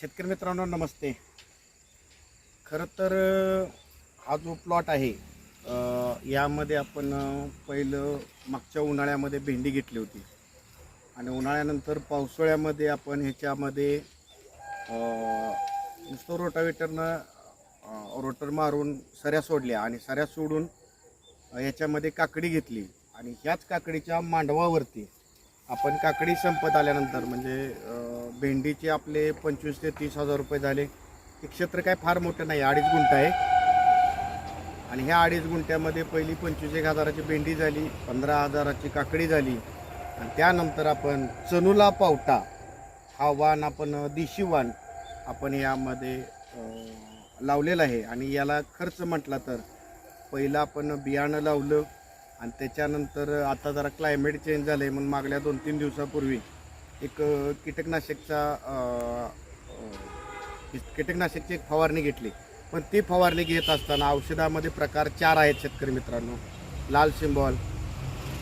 शेतकरी मित्रांनो नमस्ते. खरं तर हा जो प्लॉट आहे यामध्ये आपण पहिलं मागच्या उन्हाळ्यामध्ये भेंडी घेतली होती. आणि उन्हाळ्यानंतर पावसाळ्यामध्ये आपण ह्याच्यामध्ये नुसतं रोटावेटरनं रोटर मारून सऱ्या सोडल्या आणि सऱ्या सोडून ह्याच्यामध्ये याच्यामध्ये काकडी घेतली. आणि ह्याच काकडीच्या मांडवावरती आपण काकडी संपत आल्यानंतर म्हणजे भेंडीचे आपले पंचवीस ते तीस हजार रुपये झाले. हे क्षेत्र काय फार मोठं नाही अडीच गुंठ आहे. आणि ह्या अडीच गुंठ्यामध्ये पहिली पंचवीस एक हजाराची भेंडी झाली पंधरा हजाराची काकडी झाली. आणि त्यानंतर आपण चनुला पावटा हा वाण आपण देशी वाण आपण यामध्ये लावलेला आहे. आणि याला खर्च म्हटला तर पहिलं आपण बियाणं लावलं आणि त्याच्यानंतर आता जरा क्लायमेट चेंज झालं आहे म्हणून मागल्या दोन तीन दिवसापूर्वी एक कीटकनाशकचा कीटकनाशकची एक फवारणी घेतली. पण ती फवारणी घेत असताना औषधामध्ये प्रकार चार आहेत शेतकरी मित्रांनो. लाल सिंबॉल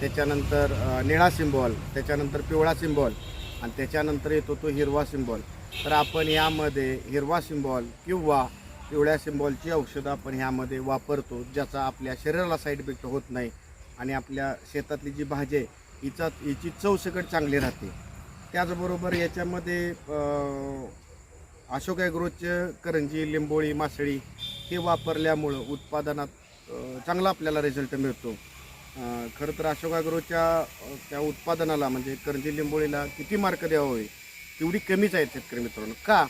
त्याच्यानंतर निळा सिंबॉल त्याच्यानंतर पिवळा सिंबॉल आणि त्याच्यानंतर येतो तो हिरवा सिंबॉल. तर आपण यामध्ये हिरवा सिंबॉल किंवा पिवळ्या सिंबॉलची औषधं आपण ह्यामध्ये वापरतो ज्याचा आपल्या शरीराला साईड इफेक्ट होत नाही आणि आपल्या शेतातली जी भाजी आहे हिचा हिची चव सकट चांगली राहते. त्याचबरोबर याच्यामध्ये अशोक ॲग्रोचे करंजी लिंबोळी मासळी हे वापरल्यामुळं उत्पादनात चांगला आपल्याला रिझल्ट मिळतो. खरं तर अशोक ॲग्रोच्या त्या उत्पादनाला म्हणजे करंजी लिंबोळीला किती मार्क द्यावे तेवढी कमीच आहेत शेतकरी मित्रांनो. का?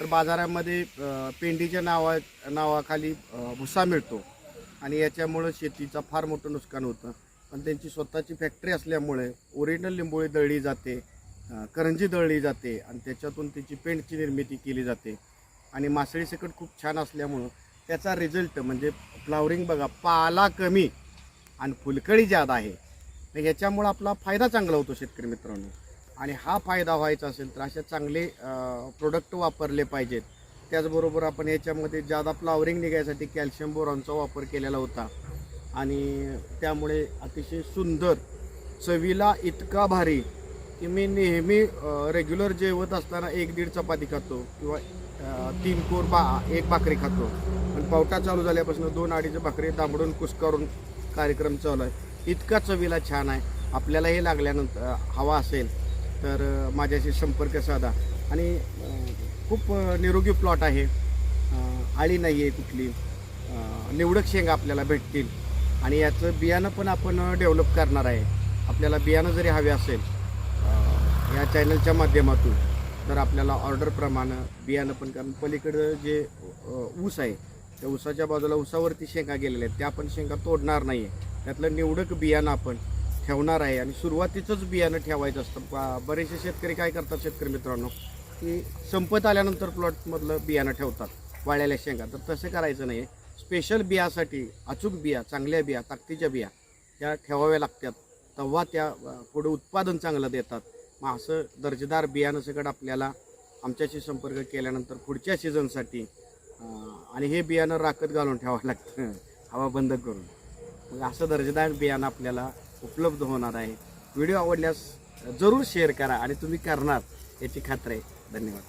तर बाजारामध्ये पेंडीच्या नावा नावाखाली भुसा मिळतो. आणि याच्यामुळं शेतीचं फार मोठं नुकसान होतं. पण त्यांची स्वतःची फॅक्टरी असल्यामुळे ओरिजिनल लिंबोळी दळली जाते. करंजी दळली जाते आणि त्याच्यातून त्याची पेंटची निर्मिती केली जाते. आणि मासळी सकट खूप छान असल्यामुळं त्याचा रिझल्ट म्हणजे फ्लावरिंग बघा पाला कमी आणि फुलकळी जादा आहे. तर ह्याच्यामुळं आपला फायदा चांगला होतो शेतकरी मित्रांनो. आणि हा फायदा व्हायचा असेल तर असे चांगले प्रोडक्ट वापरले पाहिजेत. त्याचबरोबर आपण याच्यामध्ये जादा फ्लावरिंग निघायसाठी कॅल्शियम बोरॉनचा वापर केलेला होता. आणि त्यामुळे अतिशय सुंदर चवीला इतका भारी की मी नेहमी रेग्युलर जेवत असताना एक दीड चपाती खातो किंवा तीन कोर बा एक भाकरी खातो. पण पावटा चालू झाल्यापासून दोन अडीच भाकरी दाबडून कुसकारून कार्यक्रम चालू आहे. इतका चवीला छान आहे. आपल्याला हे लागल्यानंतर हवा असेल तर माझ्याशी संपर्क साधा. आणि खूप निरोगी प्लॉट आहे. आळी नाही आहे कुठली निवडक शेंगा आपल्याला भेटतील. आणि याचं बियाणं पण आपण डेव्हलप करणार आहे. आपल्याला बियाणं जरी हवे असेल या चॅनलच्या माध्यमातून तर आपल्याला ऑर्डरप्रमाणे बियाणं पण कारण पलीकडं जे ऊस आहे त्या ऊसाच्या बाजूला ऊसावरती शेंगा गेलेल्या आहेत त्या आपण शेंगा तोडणार नाही आहे त्यातलं निवडक बियाणं आपण ठेवणार आहे आणि सुरुवातीचंच बियाणं ठेवायचं असतं. बरेचसे शेतकरी काय करतात शेतकरी मित्रांनो की संपत आल्यानंतर प्लॉटमधलं बियाणं ठेवतात वाळलेल्या शेंगा. तर तसं करायचं नाही आहे स्पेशल बियासाठी अचूक बिया चांगल्या बिया ताकदीच्या बिया त्या ठेवाव्या लागतात. तेव्हा त्या पुढं पुढे उत्पादन चांगलं देतात. मग असं दर्जेदार बियाणं सगळं आपल्याला आमच्याशी संपर्क केल्यानंतर पुढच्या सीझनसाठी आणि हे बियाणं राखत घालून ठेवावं लागतं. हवा बंद करून. मग असं दर्जेदार बियाणं आपल्याला उपलब्ध होणार आहे. व्हिडिओ आवडल्यास जरूर शेअर करा आणि तुम्ही करणार याची खात्री आहे. धन्यवाद.